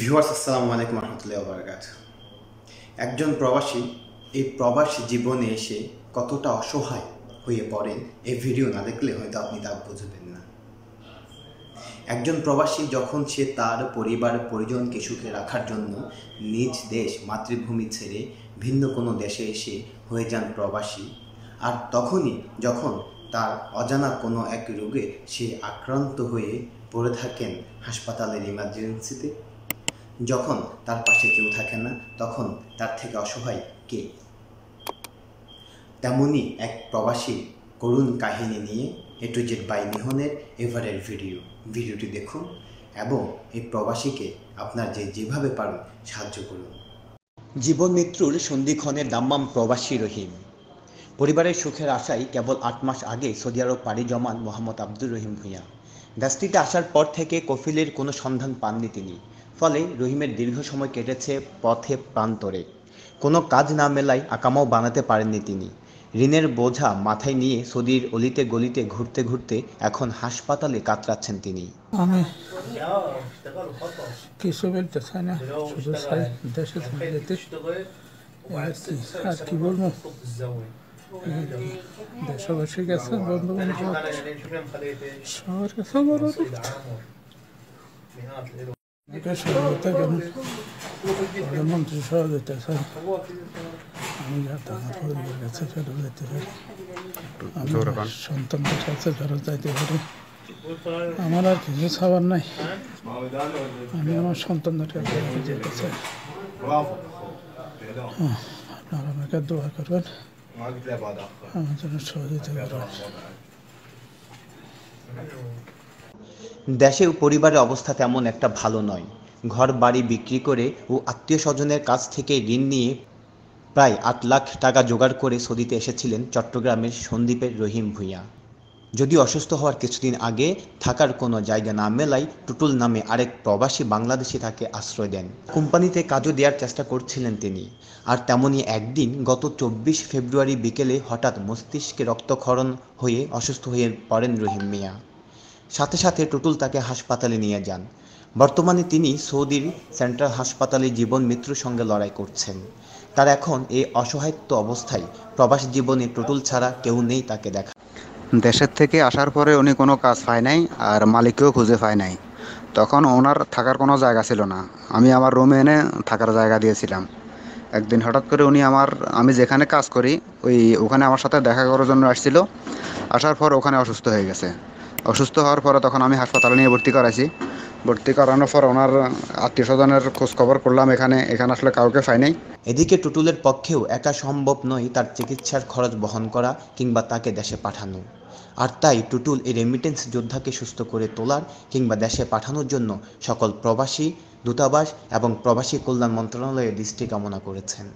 Viewers আসসালামু আলাইকুম রহমতুল্লাহ বারকাত একজন প্রবাসী, এই প্রবাসী জীবনে এসে কতটা অসহায় হয়ে পড়েন, এই ভিডিও না দেখলে হয়তো আপনি তা বুঝবেন না। একজন প্রবাসী যখন সে তার পরিবার, পরিজনকে সুখে রাখার জন্য নিজ দেশ, মাতৃভূমি ছেড়ে ভিন্ন কোনো দেশে এসে হয়ে যান প্রবাসী, আর তখনই যখন তার অজানা কোনো এক রোগে সে আক্রান্ত হয়ে পড়ে থাকেন হাসপাতালের ইমার্জেন্সিতে যখন তার পাশে কেউ থাকে না, তখন তার থেকে অসহায় কে? তেমনই এক প্রবাসী করুণ কাহিনী নিয়ে এ টু জেড বাই নিহনের এভারের ভিডিও ভিডিওটি দেখুন এবং এই প্রবাসীকে আপনার যে যেভাবে পারুন সাহায্য করুন। জীবন মৃত্যুর সন্ধিক্ষণের দাম্মাম প্রবাসী রহিম। পরিবারের সুখের আশায় কেবল আট মাস আগে সৌদি আরব পাড়ি জমান মোহাম্মদ আব্দুর রহিম ভূঁইয়া। দেশটিতে আসার পর থেকে কফিলের কোনো সন্ধান পাননি তিনি। ফলে রহিমের দীর্ঘ সময় কেটেছে পথে প্রান্তরে। কোনো কাজ না মেলায় আকামাও বানাতে পারেননি তিনি। ঋণের বোঝা মাথায় নিয়ে সৌদির অলিতে গলিতে ঘুরতে ঘুরতে এখন হাসপাতালে কাতরাচ্ছেন তিনি। আমার সন্তানদের কাছে ফেরত যাইতে পারি আমার আর কিছু খাবার নাই আমি আমার সন্তানদের কাছে চাই আপনারা দোয়া করবেন আমার জন্য সহযোগিতা করবেন দেশে পরিবারের অবস্থা তেমন একটা ভালো নয়। ঘর, বাড়ি বিক্রি করে ও আত্মীয় স্বজনের কাছ থেকে ঋণ নিয়ে প্রায় আট লাখ টাকা জোগাড় করে সৌদিতে এসেছিলেন চট্টগ্রামের সন্দ্বীপের রহিম ভূঁইয়া। যদি অসুস্থ হওয়ার কিছুদিন আগে থাকার কোনো জায়গা না মেলায় টুটুল নামে আরেক প্রবাসী বাংলাদেশি তাকে আশ্রয় দেন। কোম্পানিতে কাজও দেওয়ার চেষ্টা করছিলেন তিনি। আর তেমনই একদিন গত চব্বিশ ফেব্রুয়ারি বিকেলে হঠাৎ মস্তিষ্কে রক্তক্ষরণ হয়ে অসুস্থ হয়ে পড়েন রহিম মিয়া। সাথে সাথে টুটুল তাকে হাসপাতালে নিয়ে যান। বর্তমানে তিনি সৌদির সেন্ট্রাল হাসপাতালে জীবন মৃত্যুর সঙ্গে লড়াই করছেন। তার এখন এই অসহায়ত্ব অবস্থায় প্রবাস জীবনে টুটুল ছাড়া কেউ নেই তাকে দেখা। দেশের থেকে আসার পরে উনি কোনো কাজ পায় নাই আর মালিককেও খুঁজে পায় নাই। তখন ওনার থাকার কোনো জায়গা ছিল না। আমি আমার রুমে এনে থাকার জায়গা দিয়েছিলাম। একদিন হঠাৎ করে উনি আমার, আমি যেখানে কাজ করি, ওই ওখানে আমার সাথে দেখা করার জন্য আসছিল। আসার পর ওখানে অসুস্থ হয়ে গেছে। অসুস্থ হওয়ার পরে তখন আমি হাসপাতালে নিয়ে ভর্তি করাইছি। ভর্তি করানোর পর ওনার আত্মীয় স্বজনের খোঁজ খবর করলাম, এখানে এখানে আসলে কাউকে পাই নাই। এদিকে টুটুলের পক্ষেও একা সম্ভব নয় তার চিকিৎসার খরচ বহন করা কিংবা তাকে দেশে পাঠানো। আর তাই টুটুল এই রেমিটেন্স যোদ্ধাকে সুস্থ করে তোলার কিংবা দেশে পাঠানোর জন্য সকল প্রবাসী, দূতাবাস এবং প্রবাসী কল্যাণ মন্ত্রণালয়ের দৃষ্টি কামনা করেছেন।